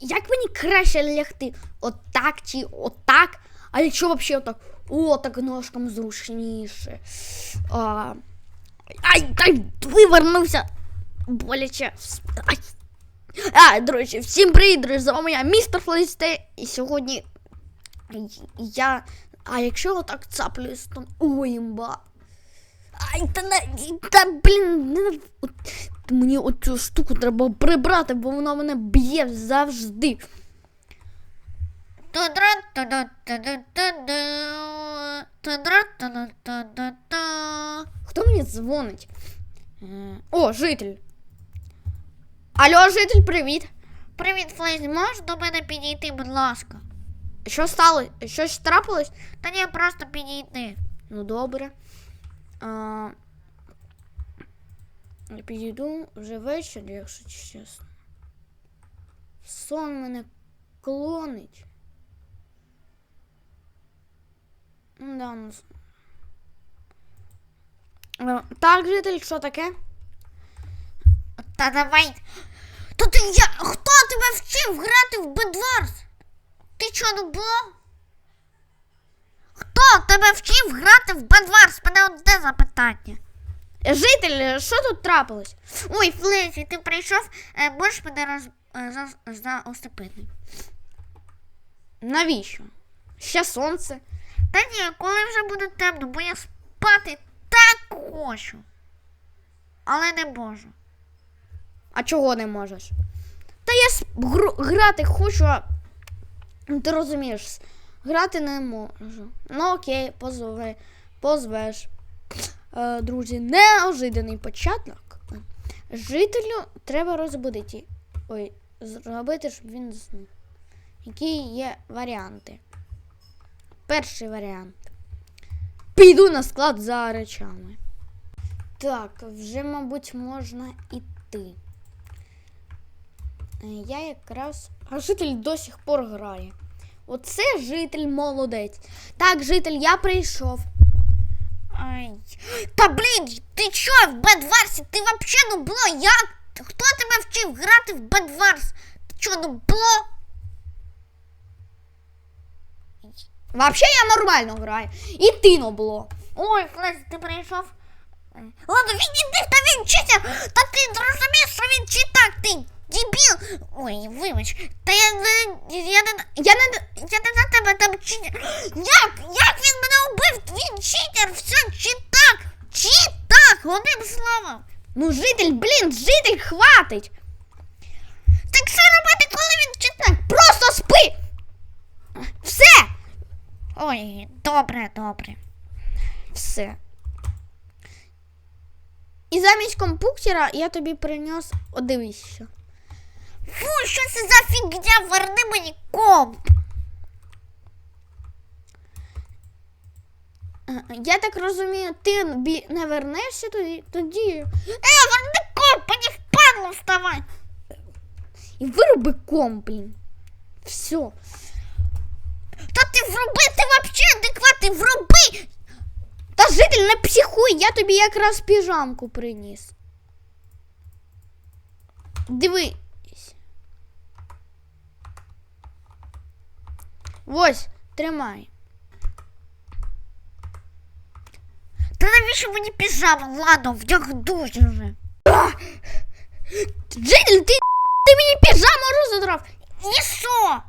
як мені краще лягти? Отак чи отак? А якщо взагалі отак? О, так ножкам зручніше. А, ай, ай, вивернувся. Боляче. Ай. А, друзі, всім привіт, друзі, з вами я, містер Флейсте, і сьогодні я. А якщо отак цаплюсь, то ой, імба. Ай, та не, та, блін, не, от, мені оцю штуку треба прибрати, бо вона мене б'є завжди. Хто мені дзвонить? О, житель. Алло, житель, привіт. Привіт, Флейз, можеш до мене підійти, будь ласка? Що стало? Щось трапилось? Та ні, просто підійти. Ну, добре. А, підійду вже вечір, якщо чесно. Сон мене клонить. Ну, Да, ну. Так, житель, що таке? Та давай. Та ти я. Хто тебе вчив грати в Бедварс? Ти чого не було? Хто тебе вчив грати в Бедварс? Мене одне запитання. Житель, що тут трапилось? Ой, Флейзі, ти прийшов, Е, можеш мене роз... е, за... за остепити? Навіщо? Ще сонце. Та ні, коли вже буде темно, бо я спати так хочу. Але не можу. А чого не можеш? Та я грати хочу, а ти розумієш, грати не можу. Ну окей, позови, позвеш. Е, друзі, неожиданий початок. Жителю треба розбудити. Ой, зробити, щоб він заснув. Які є варіанти? Перший варіант. Піду на склад за речами. Так, вже, мабуть, можна іти. Е, Я якраз. А житель до сих пор грає. Оце житель молодець. Так, житель, я прийшов. Ай. Та блін, ти чо в Бедварсі? Ти вообще ну було як? Хто тебе вчив грати в Бедварс? Ти чо ну було? Вообще я нормально граю. І ти було. Ой, Флес, ти прийшов. Ладно, він іди, та він читер. Та ти розумієш, що він читак, ти дебіл. Ой, вибач. Та я не. Я не. Я не. Я не на тебе там читер. Як? Як він мене убив? Він читер, все, читак. Читак, одним словом. Ну, житель, блін, житель хватить. Так що робити, коли він читак? Просто спи. Все. Ой, добре, добре. Все. І замість компуктера я тобі принес. Дивись що. Фу, що це за фігня? Верни мені комп. Е, Я так розумію, ти не вернешся тоді, тоді Е, верни комп, мені впадло вставай. і вироби комп, блін. Все. Та ти вруби, ти вообще адекватний, вруби! Та житель не психуй, я тобі якраз піжамку приніс. Дивись. Ось, тримай. Та навіщо мені піжама? Ладно, вдягнусь вже. Житель, ти, ти мені піжаму розодрав. І що?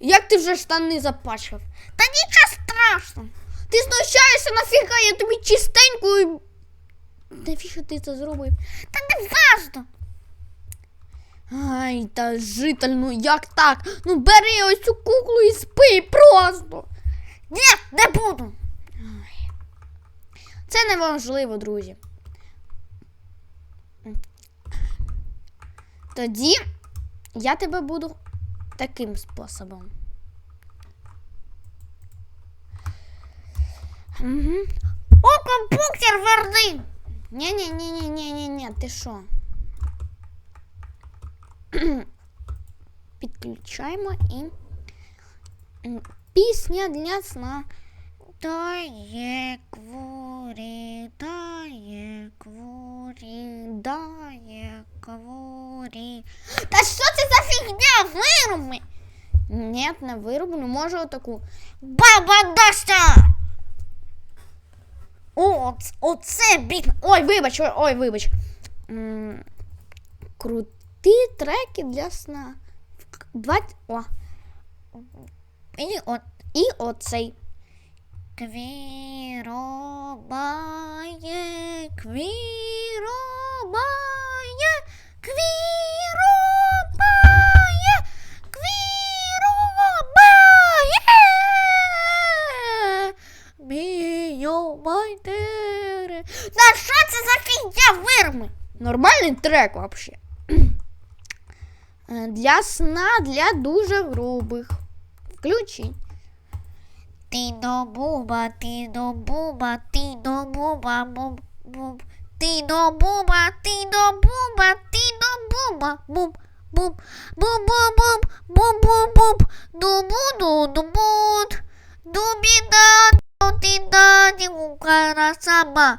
Як ти вже штани запачкав? Та нічого страшного. Ти знущаєшся нафіга, я тобі чистеньку. і- Навіщо ти це зробив? Та не важно. Ай, та житель, ну як так? Ну бери ось цю куклу і спи просто. Ні, не буду. Це неважливо, друзі. Тоді я тебе буду таким способом. Угу. О, компуктер Не-не-не-не-не-не-не, ты ти що? Підключаємо и. Песня для сна. Та Квори. кворі, та є кворі, да что ты за фигня Вируби? Нет, не вырублю, вирубну, можу такую. Баба Даша! О, оце бік. Ой, вибач, ой, ой вибач. М, Круті треки для сна. Два... О, І от і оцей. Квіробає, квіробає, квіробає, це за фігня вирми? Нормальний трек вообще. Е, для сна для дуже грубых. Включи. Ти до буба, ти до буба, ти до буба, буб, буб. Ти до буба, ти до буба, ти до буба, буб. Буб, буб, буб, буб, буб, буб, буб, дубу, ду, дубут, дубіда, дубіда, дігу, карасаба.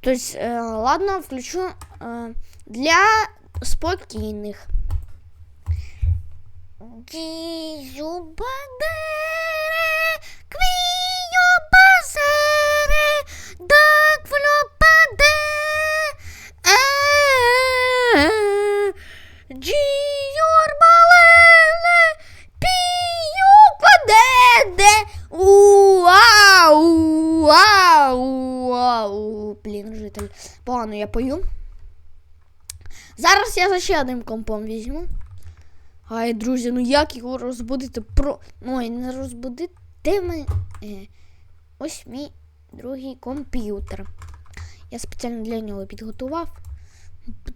То есть, э, ладно, включу э, для спокійних. Дію Погано я пою. Зараз я за ще одним компом візьму. Ай, друзі, ну як його розбудити про. Ну, і не розбудити ми. Е, ось мій другий комп'ютер. Я спеціально для нього підготував.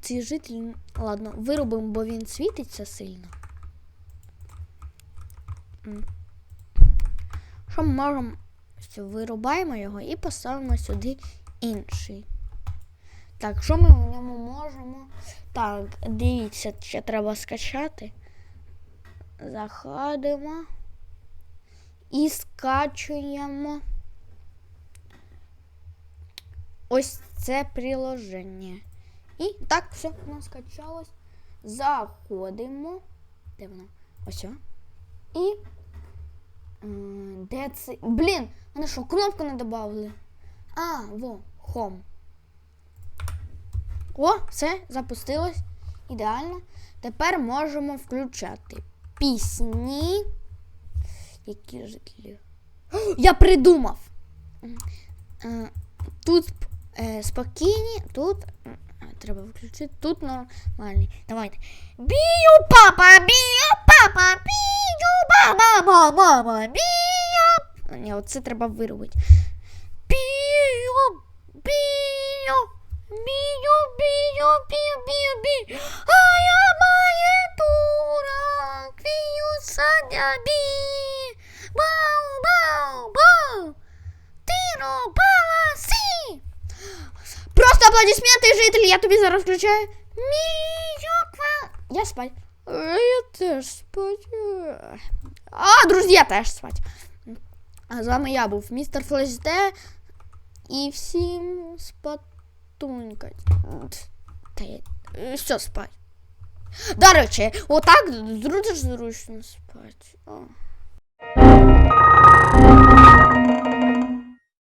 Цей житель, ладно, виробимо, бо він світиться сильно. Що ми можемо? Вирубаємо його і поставимо сюди інший. Так, що ми в ньому можемо? Так, дивіться, ще треба скачати. Заходимо і скачуємо. Ось це приложення. І так, все, воно скачалось. Заходимо. Де воно? Ось. І. Де це? Блін, вони що, кнопку не додали? А, во, Home. О, все, запустилось. Ідеально. Тепер можемо включати пісні. Які ж. Я придумав. Е, Тут е, спокійні, тут треба включити, тут нормальні. Давайте. Бію папа, бію папа, бію мама, мама, мама, бію. Ні, оце треба виробити. Бію, бію, бію, бію, бію, бію, бію. А я має тура, квію садя бі. Бау, бау, бау. Тиро, бала, сі. Просто аплодисменти, жителі, я тобі зараз включаю. Мію ква. Я спать. Е, Я теж спать. А, друзі, теж спать. А з вами я був містер Флеш Д. І всім спатунькать. тунькать. Е, Все спать. До речі, отак зручно спати.